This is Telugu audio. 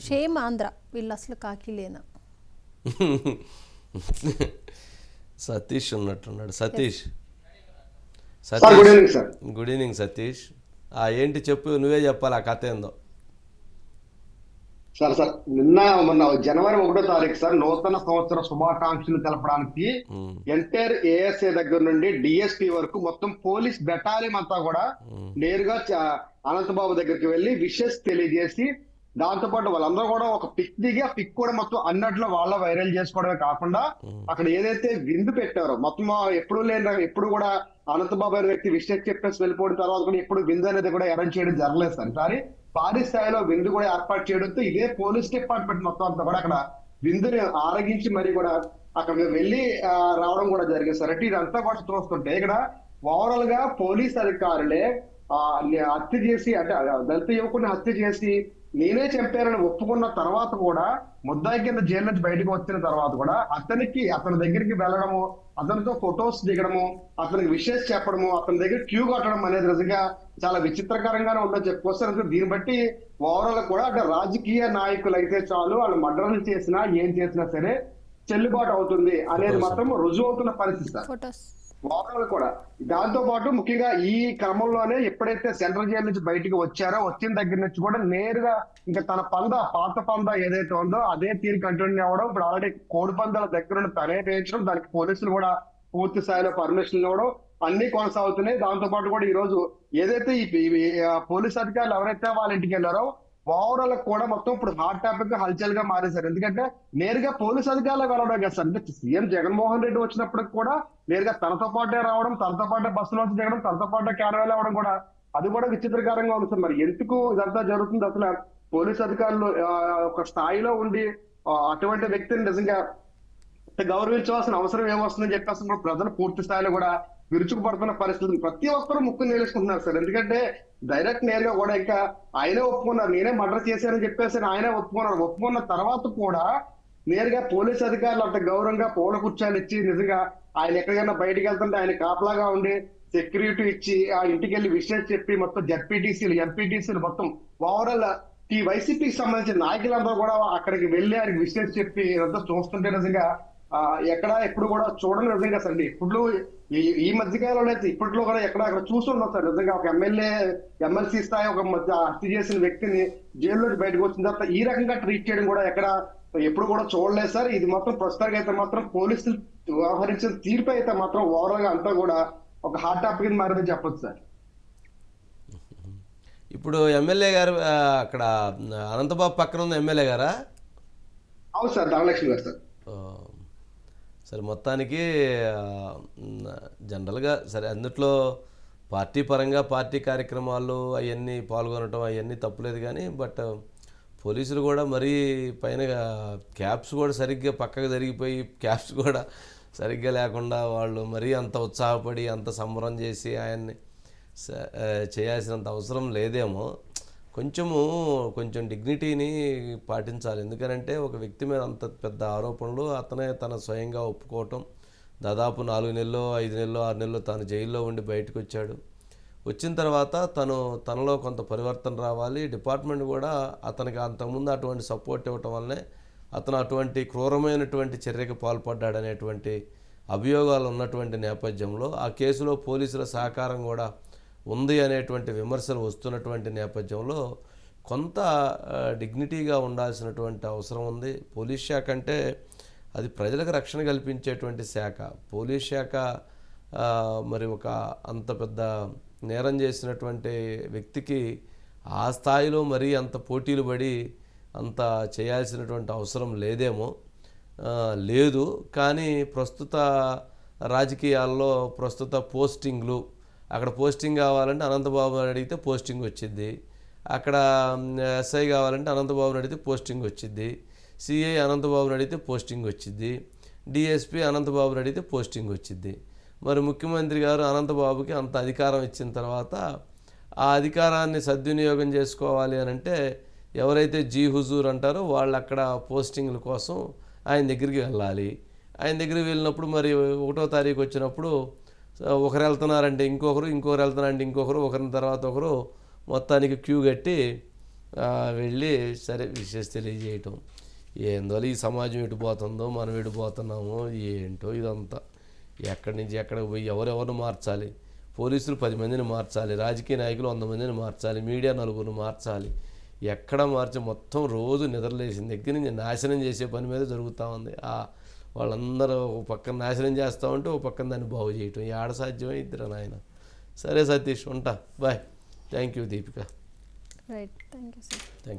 షేమ్ ఆంధ్ర వీళ్ళు అసలు కాకిలేనా Satish ఉన్నట్టున్నాడు. Satish. Sir good Satish. Evening sir good evening Satish. ఆ ఏంటి చెప్పు? నువ్వే చెప్పాలి ఆ కథ ఏందో. సార్ సార్ నిన్న మొన్న జనవరి ఒకటో తారీఖు సార్ నూతన సంవత్సర శుభాకాంక్షలు తెలపడానికి ఉమ్, ఎంటైర్ ఏఎస్ఏ దగ్గర నుండి డిఎస్పీ వరకు మొత్తం పోలీస్ బెటాలియం అంతా కూడా ఉమ్, నేరుగా అనంతబాబు దగ్గరికి వెళ్ళి విషెస్ తెలియజేసి దాంతో పాటు వాళ్ళందరూ కూడా ఒక పిక్ దిగి ఆ పిక్ కూడా మొత్తం అన్నట్లో వాళ్ళ వైరల్ చేసుకోవడమే కాకుండా అక్కడ ఏదైతే విందు పెట్టారో మొత్తం ఎప్పుడు లేని ఎప్పుడు కూడా అనంతబాబు అనే వ్యక్తి విషయం చెప్పేసి వెళ్ళిపోయిన తర్వాత కూడా ఎప్పుడు విందు అనేది కూడా అరేంజ్ చేయడం జరగలేదు సార్. ఈసారి భారీ స్థాయిలో విందు కూడా ఏర్పాటు చేయడంతో ఇదే పోలీస్ డిపార్ట్మెంట్ మొత్తం అంతా కూడా అక్కడ విందుని ఆరగించి మరి కూడా అక్కడ వెళ్ళి రావడం కూడా జరిగింది సార్. అంటే ఇదంతా కూడా చూస్తుంటే ఇక్కడ ఓవరాల్గా పోలీస్ అధికారులే హత్య చేసి అంటే దళిత యువకుడిని హత్య చేసి నేనే చంపానని ఒప్పుకున్న తర్వాత కూడా ముద్దాయి కింద జైలు నుంచి బయటకు వచ్చిన తర్వాత కూడా అతనికి అతని దగ్గరికి వెళ్ళడము అతనితో ఫొటోస్ దిగడము అతనికి విషెస్ చెప్పడము అతని దగ్గర క్యూ కట్టడం అనేది నిజంగా చాలా విచిత్రకరంగానే ఉందని చెప్పుకొస్తారు అందుకే దీన్ని బట్టి ఓవరాల్ కూడా అంటే రాజకీయ నాయకులు అయితే చాలు వాళ్ళు మర్డర్లు చేసినా ఏం చేసినా సరే చెల్లుబాటు అవుతుంది అనేది మాత్రం రుజువు అవుతున్న పరిస్థితి ఓవరాల్ కూడా. దాంతో పాటు ముఖ్యంగా ఈ క్రమంలోనే ఎప్పుడైతే సెంట్రల్ జైలు నుంచి బయటికి వచ్చారో వచ్చిన దగ్గర నుంచి కూడా నేరుగా ఇంకా తన పంద పాత పంద ఏదైతే ఉందో అదే తీరు కంటిన్యూ అవ్వడం ఇప్పుడు ఆల్రెడీ కోడి పందాల దగ్గర నుండి తనే వేయించడం దానికి పోలీసులు కూడా పూర్తి స్థాయిలో పర్మిషన్ ఇవ్వడం అన్ని కొనసాగుతున్నాయి. దాంతో పాటు కూడా ఈ రోజు ఏదైతే ఈ పోలీస్ అధికారులు ఎవరైతే వాళ్ళ ఇంటికి వెళ్ళారో ఓవరాల్ కూడా మొత్తం ఇప్పుడు హాట్ టాపిక్గా హల్చల్గా మారేశారు. ఎందుకంటే నేరుగా పోలీస్ అధికారులు కలవడం కదా సార్. అంటే సీఎం జగన్మోహన్ రెడ్డి వచ్చినప్పటికి కూడా నేరుగా తనతో పాటే రావడం తనతో పాటే బస్సులో వచ్చి దిగడం తనతో పాటే క్యారవేలు అవ్వడం కూడా అది కూడా విచిత్రకరంగా ఉంది సార్. మరి ఎందుకు ఇదంతా జరుగుతుంది అసలు? పోలీస్ అధికారులు ఒక స్థాయిలో ఉండి అటువంటి వ్యక్తిని నిజంగా గౌరవించవలసిన అవసరం ఏమొస్తుందని చెప్పేసి కూడా ప్రజలు పూర్తి స్థాయిలో కూడా విరుచుకుపడుతున్న పరిస్థితి ప్రతి ఒక్కరు ముక్కు నేర్చుకుంటున్నారు సార్. ఎందుకంటే డైరెక్ట్ నేరుగా కూడా ఇంకా ఆయనే ఒప్పుకున్నారు. నేనే మర్డర్ చేశానని చెప్పేసి ఆయనే ఒప్పుకున్నారు. ఒప్పుకున్న తర్వాత కూడా నేరుగా పోలీస్ అధికారులు అంత గౌరవంగా పూల కుర్చాలు ఇచ్చి నిజంగా ఆయన ఎక్కడికైనా బయటికి వెళ్తుంటే ఆయన కాపలాగా ఉండి సెక్యూరిటీ ఇచ్చి ఆ ఇంటికి వెళ్ళి విషయం చెప్పి మొత్తం జడ్పీటీసీలు ఎంపీటీసీలు మొత్తం ఓవరాల్ ఈ వైసీపీకి సంబంధించిన నాయకులందరూ కూడా అక్కడికి వెళ్ళి ఆయనకి విషయం చెప్పి ఇదంతా చూస్తుంటే నిజంగా ఎక్కడ ఎప్పుడు కూడా చూడని నిజంగా సార్. ఇప్పుడు ఈ ఈ మధ్య కాలంలో అయితే ఇప్పట్లో కూడా ఎక్కడ అక్కడ చూస్తుండదు సార్. నిజంగా ఒక ఎమ్మెల్యే ఎమ్మెల్సీ స్థాయి ఒక మధ్య హత్య చేసిన వ్యక్తిని జైలు నుంచి బయటకు వచ్చిన తర్వాత ఈ రకంగా ట్రీట్ చేయడం కూడా ఎక్కడ ఎప్పుడు కూడా చూడలేదు సార్. ఇది మొత్తం ప్రస్తుతానికి అయితే మాత్రం పోలీసులు వ్యవహరించిన తీర్పు అయితే మాత్రం ఓవరాల్గా అంతా కూడా ఒక హాట్ టాపిక్ మారిందని చెప్పొచ్చు సార్. ఇప్పుడు ఎమ్మెల్యే గారు అక్కడ అనంతబాబు పక్కన ఉన్న ఎమ్మెల్యే గారా? అవును సార్ ధనలక్ష్మి గారు సార్. సరే మొత్తానికి జనరల్గా సరే అందుట్లో పార్టీ పరంగా పార్టీ కార్యక్రమాలు అవన్నీ పాల్గొనటం అవన్నీ తప్పులేదు కానీ బట్ పోలీసులు కూడా మరీ పైన క్యాప్స్ కూడా సరిగ్గా పక్కకు జరిగిపోయి క్యాప్స్ కూడా సరిగ్గా లేకుండా వాళ్ళు మరీ అంత ఉత్సాహపడి అంత సంబరం చేసి ఆయన్ని చేయాల్సినంత అవసరం లేదేమో. కొంచెము కొంచెం డిగ్నిటీని పాటించాలి. ఎందుకనంటే ఒక వ్యక్తి మీద అంత పెద్ద ఆరోపణలు అతనే తన స్వయంగా ఒప్పుకోవటం. దాదాపు నాలుగు నెలలు ఐదు నెలలు ఆరు నెలలు తాను జైల్లో ఉండి బయటకు వచ్చాడు వచ్చిన తర్వాత తను తనలో కొంత పరివర్తన రావాలి. డిపార్ట్మెంట్ కూడా అతనికి అంతకుముందు అటువంటి సపోర్ట్ ఇవ్వటం వల్లనే అతను అటువంటి క్రూరమైనటువంటి చర్యకు పాల్పడ్డాడనేటువంటి అభియోగాలు ఉన్నటువంటి నేపథ్యంలో ఆ కేసులో పోలీసుల సహకారం కూడా ఉంది అనేటువంటి విమర్శలు వస్తున్నటువంటి నేపథ్యంలో కొంత డిగ్నిటీగా ఉండాల్సినటువంటి అవసరం ఉంది. పోలీస్ శాఖ అంటే అది ప్రజలకు రక్షణ కల్పించేటువంటి శాఖ. పోలీస్ శాఖ మరి ఒక అంత పెద్ద నేరం చేసినటువంటి వ్యక్తికి ఆ స్థాయిలో మరీ అంత పోటీలు పడి అంత చేయాల్సినటువంటి అవసరం లేదేమో. లేదు. కానీ ప్రస్తుత రాజకీయాల్లో ప్రస్తుత పోస్టింగ్లు అక్కడ పోస్టింగ్ కావాలంటే అనంతబాబు అడిగితే పోస్టింగ్ వచ్చింది అక్కడ ఎస్ఐ కావాలంటే అనంతబాబుని అడిగితే పోస్టింగ్ వచ్చింది సిఐ అనంతబాబుని అడిగితే పోస్టింగ్ వచ్చింది డిఎస్పి అనంతబాబుని అడిగితే పోస్టింగ్ వచ్చింది మరి ముఖ్యమంత్రి గారు అనంతబాబుకి అంత అధికారం ఇచ్చిన తర్వాత ఆ అధికారాన్ని సద్వినియోగం చేసుకోవాలి అని అంటే ఎవరైతే జీ హుజూర్ అంటారో వాళ్ళు అక్కడ పోస్టింగ్ల కోసం ఆయన దగ్గరికి వెళ్ళాలి. ఆయన దగ్గరికి వెళ్ళినప్పుడు మరి ఒకటో తారీఖు వచ్చినప్పుడు ఒకరు వెళ్తున్నారంటే ఇంకొకరు ఇంకొకరు వెళ్తున్నారంటే ఇంకొకరు ఒకరిని తర్వాత ఒకరు మొత్తానికి క్యూ కట్టి వెళ్ళి సరే విషెస్ తెలియజేయటం. ఏందో ఈ సమాజం ఎటు పోతుందో మనం ఎటు పోతున్నామో ఏంటో ఇదంతా. ఎక్కడి నుంచి ఎక్కడికి పోయి ఎవరెవరిని మార్చాలి? పోలీసులు పది మందిని మార్చాలి రాజకీయ నాయకులు వంద మందిని మార్చాలి మీడియా నలుగురిని మార్చాలి. ఎక్కడ మార్చి మొత్తం రోజు నిద్రలేసిన దగ్గర నుంచి నాశనం చేసే పని మీద జరుగుతూ ఉంది. ఆ వాళ్ళందరూ ఒక పక్కన నాశనం చేస్తూ ఉంటే ఒక పక్కన దాన్ని బాగు చేయటం. ఈ ఆడ సాధ్యమే ఇద్దరు నాయన. సరే సతీష్ ఉంటా. Bye. Thank you Deepika right thank you sir thank